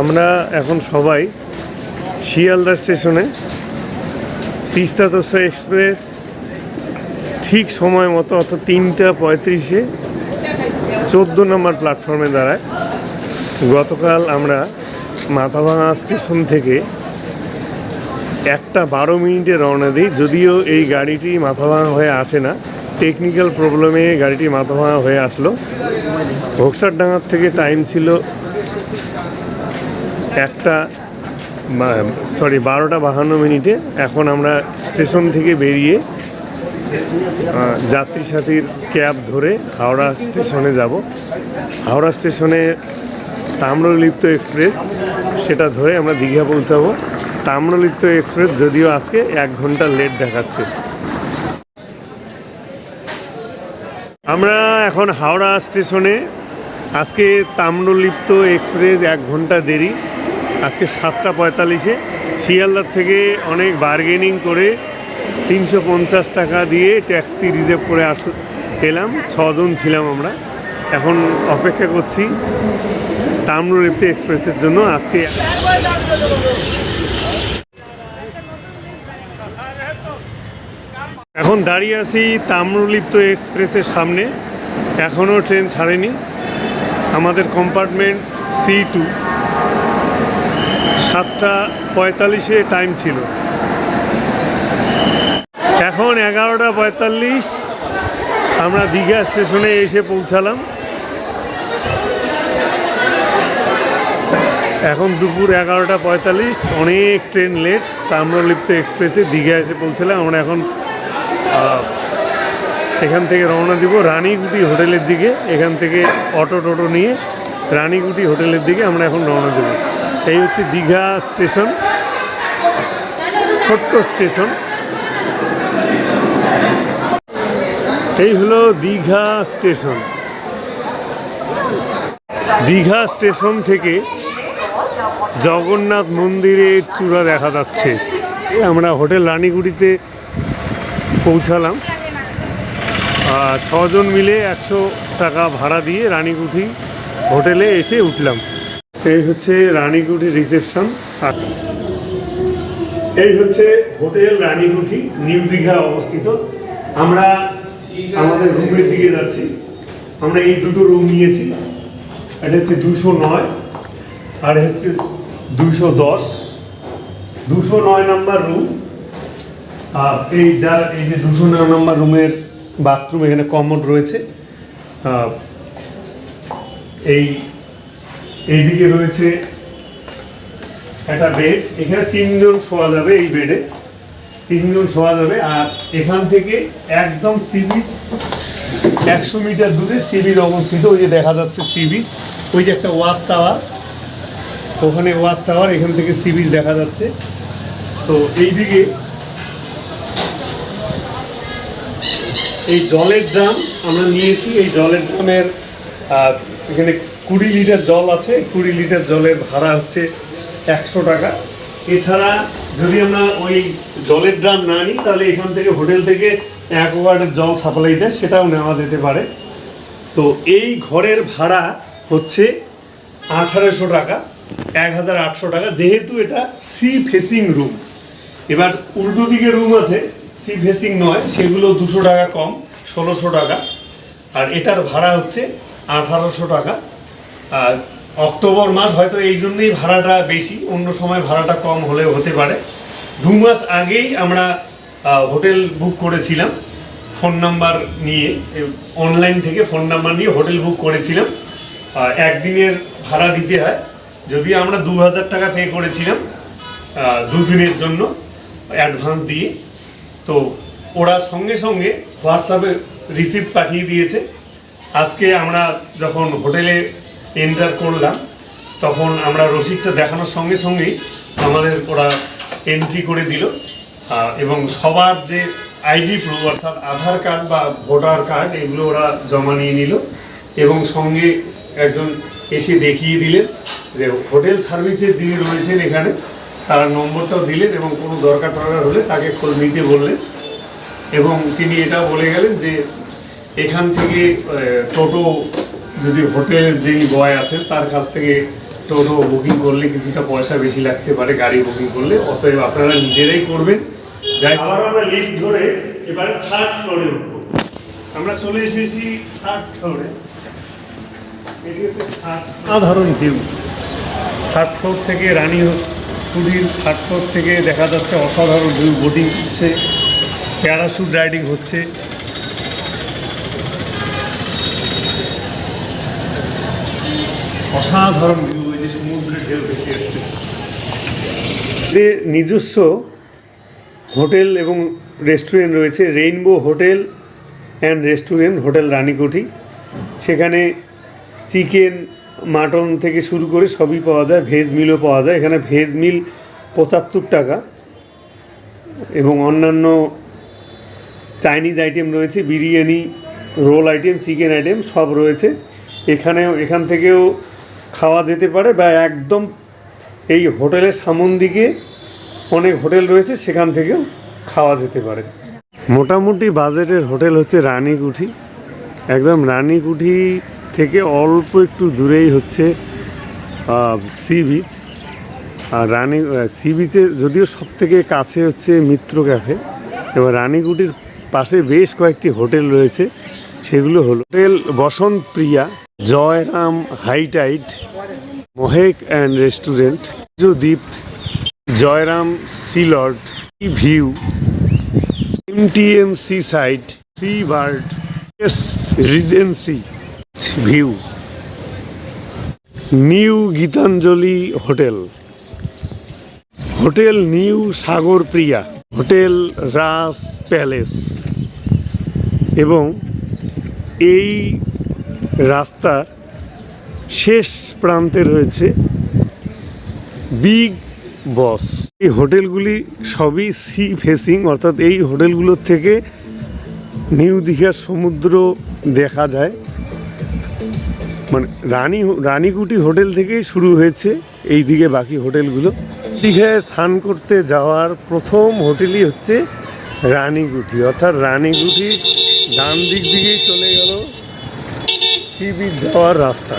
আমরা এখন সবাই শিয়ালদা স্টেশনে তিস্তা তোষা এক্সপ্রেস ঠিক সময় মতো অর্থাৎ তিনটা পঁয়ত্রিশে চোদ্দ নম্বর প্ল্যাটফর্মে দাঁড়ায়। গতকাল আমরা মাথাভাঙা স্টেশন থেকে একটা বারো মিনিটে রওনা দিই, যদিও এই গাড়িটি মাথাভাঙা হয়ে আসে না। টেকনিক্যাল প্রবলেমে গাড়িটি মাথাভাঙা হয়ে আসলো। ভোক্সারডাঙ্গার থেকে টাইম ছিল একটা সরি বারোটা বাহান্ন মিনিটে এখন আমরা স্টেশন থেকে বেরিয়ে যাত্রী সাথীর ক্যাব ধরে হাওড়া স্টেশনে যাব। হাওড়া স্টেশনে তাম্রলিপ্ত এক্সপ্রেস, সেটা ধরে আমরা দীঘা পৌঁছাবো। তাম্রলিপ্ত এক্সপ্রেস যদিও আজকে এক ঘণ্টা লেট দেখাচ্ছে। আমরা এখন হাওড়া স্টেশনে, আজকে তাম্রলিপ্ত এক্সপ্রেস এক ঘণ্টা দেরি। আজকে সাতটা পঁয়তাল্লিশে শিয়ালদার থেকে অনেক বার্গেনিং করে তিনশো পঞ্চাশ টাকা দিয়ে ট্যাক্সি রিজার্ভ করে আস এলাম ছজন ছিলাম আমরা। এখন অপেক্ষা করছি তাম্রলিপ্ত এক্সপ্রেসের জন্য। আজকে এখন দাঁড়িয়ে আছি তাম্রলিপ্ত এক্সপ্রেসের সামনে। এখনও ট্রেন ছাড়েনি। আমাদের কম্পার্টমেন্ট সি টু সাতটা পঁয়তাল্লিশে টাইম ছিল। এখন এগারোটা পঁয়তাল্লিশ। আমরা দীঘা স্টেশনে এসে পৌঁছালাম। এখন দুপুর এগারোটা পঁয়তাল্লিশ, অনেক ট্রেন লেট তাম্রলিপ্ত এক্সপ্রেসে দীঘা এসে পৌঁছালাম। আমরা এখন এখান থেকে রওনা দিব রানীগুটি হোটেলের দিকে। এখান থেকে অটো টোটো নিয়ে রানীগুটি হোটেলের দিকে আমরা এখন রওনা দেব। এই হচ্ছে দীঘা স্টেশন, ছোট্ট স্টেশন। এই হলো দীঘা স্টেশন। দীঘা স্টেশন থেকে জগন্নাথ মন্দিরের চূড়া দেখা যাচ্ছে। আমরা হোটেল রানীগুড়িতে পৌঁছালাম। ছজন মিলে একশো টাকা ভাড়া দিয়ে রানীকুঠি হোটেলে এসে উঠলাম। এই হচ্ছে রানীকুঠি রিসেপশন। এই হচ্ছে হোটেল রানীকুঠি নিউ দীঘা অবস্থিত। আমরা আমাদের রুমের দিকে যাচ্ছি। আমরা এই দুটো রুম নিয়েছি। এটা হচ্ছে দুশো নয়, আর হচ্ছে দুশো দশ। দুশো নয় নাম্বার রুম আর এই যার এই যে দুশো নয় নম্বর রুমের বাথরুম এখানে কমন রয়েছে। এই এইদিকে রয়েছে একটা বেড এখানে তিনজন শোয়া যাবে এই বেডে তিনজন শোয়া যাবে। আর এখান থেকে একদম সি বিচ একশো মিটার দূরে সি বিচ অবস্থিত। ওই যে দেখা যাচ্ছে সি বিচ ওই যে একটা ওয়াচ টাওয়ার। ওখানে ওয়াচ টাওয়ার, এখান থেকে সি বিচ দেখা যাচ্ছে। তো এইদিকে এই জলের ড্রাম আমরা নিয়েছি। এই জলের ড্রামের এখানে কুড়ি লিটার জল আছে, কুড়ি লিটার জলের ভাড়া হচ্ছে একশো টাকা। এছাড়া যদি আমরা ওই জলের ড্রাম না নিই, তাহলে এখান থেকে হোটেল থেকে এক ওয়ার্ডের জল সাপ্লাই দেয় সেটাও নেওয়া যেতে পারে। তো এই ঘরের ভাড়া হচ্ছে আঠারোশো টাকা এক হাজার আটশো টাকা, যেহেতু এটা সি ফেসিং রুম। এবার উল্টো দিকে রুম আছে, সি ফেসিং নয়, সেগুলো দুশো টাকা কম, ষোলোশো টাকা। আর এটার ভাড়া হচ্ছে আঠারোশো টাকা। অক্টোবর মাস হয়তো এই জন্যই ভাড়াটা বেশি, অন্য সময় ভাড়াটা কম হলেও হতে পারে। দু মাস আগেই আমরা হোটেল বুক করেছিলাম ফোন নাম্বার নিয়ে অনলাইন থেকে ফোন নাম্বার নিয়ে হোটেল বুক করেছিলাম। একদিনের ভাড়া দিতে হয়। যদি আমরা দু হাজার টাকা পে করেছিলাম দুদিনের জন্য অ্যাডভান্স দিয়ে। তো ওরা সঙ্গে সঙ্গে হোয়াটসঅ্যাপে রিসিপ্ট পাঠিয়ে দিয়েছে। আজকে আমরা যখন হোটেলে এন্টার করলাম, তখন আমরা রসিদটা দেখানোর সঙ্গে সঙ্গেই আমাদের ওরা এন্ট্রি করে দিল এবং সবার যে আইডি প্রুফ অর্থাৎ আধার কার্ড বা ভোটার কার্ড এগুলো ওরা জমা নিয়ে নিল, এবং সঙ্গে একজন এসে দেখিয়ে দিলেন যে হোটেল সার্ভিসের যিনি রয়েছেন এখানে, তার নম্বরটাও দিলেন এবং কোনো দরকার টরকার হলে তাকে খোঁজ নিতে বললেন, এবং তিনি এটা বলে গেলেন যে এখান থেকে টোটো যদি হোটেলের যেই বয় আছেন তার কাছ থেকে টোটো বুকিং করলে কিছুটা পয়সা বেশি লাগতে পারে গাড়ি বুকিং করলে। অতএব আপনারা নিজেরাই করবেন। যাই আবার আমরা লিফট ধরে এবারে থার্ড ফ্লোরে উঠবো। আমরা চলে এসেছি থার্ড ফ্লোরে সাধারণ ভিউ থার্ড ফ্লোর থেকে রানী পুরীর থার্ড ফ্লোর থেকে দেখা যাচ্ছে অসাধারণ ভিউ বোটিং হচ্ছে প্যারাশুট রাইডিং হচ্ছে। অসাধারণ ভিউ এই যে সমুদ্রের ঢেউ ভেসে আসছে। নিজস্ব হোটেল এবং রেস্টুরেন্ট রয়েছে rainbow hotel and restaurant hotel Ranikuthi. সেখানে চিকেন, মাটন থেকে শুরু করে সবই পাওয়া যায় ভেজ মিলও পাওয়া যায়। এখানে ভেজ মিল পঁচাত্তর টাকা এবং অন্যান্য চাইনিজ আইটেম রয়েছে, biryani roll item chicken item সব রয়েছে। এখানেও, এখান থেকেও খাওয়া যেতে পারে বা একদম এই হোটেলের সামন দিকে অনেক হোটেল রয়েছে, সেখান থেকেও খাওয়া যেতে পারে। মোটামুটি বাজেটের হোটেল হচ্ছে রানীকুঠি। একদম রানীকুঠি থেকে অল্প একটু দূরেই হচ্ছে সি বিচ। আর রানী সি বিচের যদিও সব থেকে কাছে হচ্ছে মিত্র ক্যাফে এবার রানীকুটির পাশে বেশ কয়েকটি হোটেল রয়েছে, সেগুলো হলো hotel Basanta Priya Jayram high tide, Mahek and restaurant Dweep Jayram sealed view MTM sea sight sea birds regency view, new Gitanjali hotel hotel new Sagar Priya hotel Ras palace, এবং এই রাস্তার শেষ প্রান্তে রয়েছে big বস। এই হোটেলগুলি সবই sea facing, অর্থাৎ এই হোটেলগুলোর থেকে নিউ দীঘার সমুদ্র দেখা যায়। মানে রানী, রানীকুটি হোটেল থেকেই শুরু হয়েছে এই দিকে বাকি হোটেলগুলো। দীঘায় স্নান করতে যাওয়ার প্রথম হোটেলই হচ্ছে রানীকুঠি অর্থাৎ রানীকুঠি ডান দিক দিকেই চলে গেল সি দেওয়ার রাস্তা।